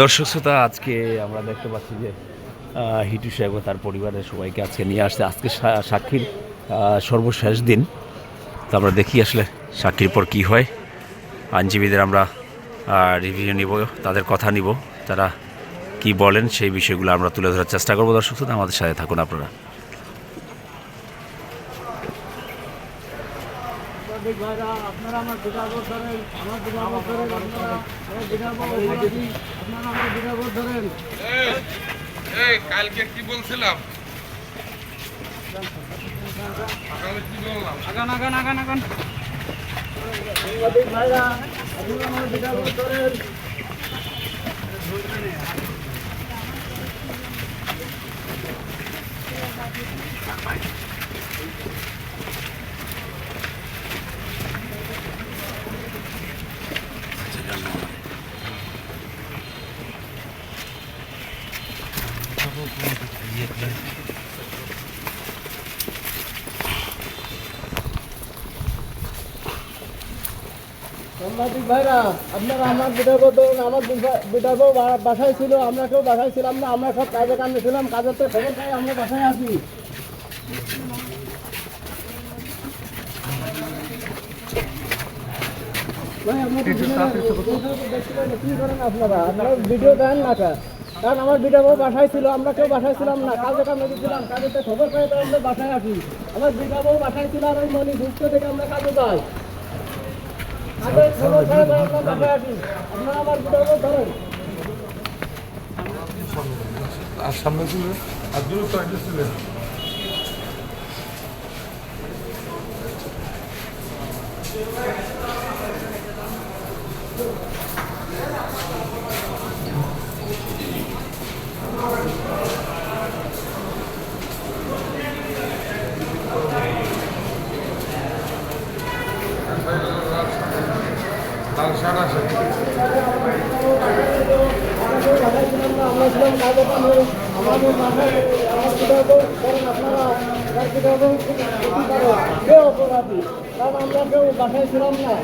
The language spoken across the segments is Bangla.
দর্শক শ্রোতা, আজকে আমরা দেখতে পাচ্ছি যে হিটু সাহেব তার পরিবারের সবাইকে আজকে নিয়ে আসছে। আজকে সাক্ষীর সর্বশেষ দিন। তো আমরা দেখি আসলে সাক্ষীর পর কি হয়। আইনজীবীদের আমরা রিভিউ নিব, তাদের কথা নিব, তারা কি বলেন সেই বিষয়গুলো আমরা তুলে ধরার চেষ্টা করব। দর্শক শ্রোতা, আমাদের সাথে থাকুন আপনারা। সাংবাদিক ভাইরা আপনারা আমার বিধাবোধ ধরেন আমার বিধাবোধ ধরেন আপনারা বিধাবোধ আপনারা আমার বিধাবোধ ধরেন কালকে কি বলছিলাম? আগান আগান আগান আগান। সাংবাদিক ভাইরা আপনারা আমার বিধাবোধ ধরেন সাংবাদিক ভাইরা আপনারা আমার বিধাবোধ ধরুন আমার বিধাবো বাসায় ছিল আমরা কেউ বাসায় ছিলাম না আমরা সব কাজে কামে ছিলাম কাজের তো খবর পাই আমরা বাসায় আসি ভাই, আপনার তো দিনে- দেখছিলেন, কি করেন আপনারা। আপনারা ভিডিও দেন না কা? কারণ আমার ভিডিও বাসায় ছিল, আমরা কেউ বাসায় ছিলাম না। কাজে কামে ছিলাম কাজেতে খবর পাই তো আমরা বাসায় আসি। আমার ভিডিও বাসায় ছিল আর ওই মনি ঘুরতে থেকে আমরা কাজে যাই। কাজে খবর পাই তো আমরা বাসায় আসি। আপনারা আমার ধরেন। দূরত্ব একটা ছিল। লাল শাক সারাসারি আমরা কেউ বাসায় ছিলাম না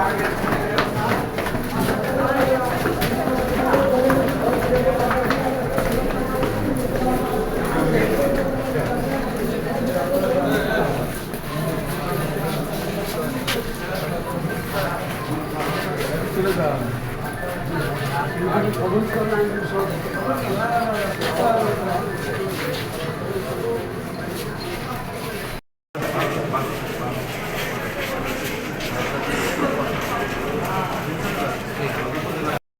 Thank you. それが。うん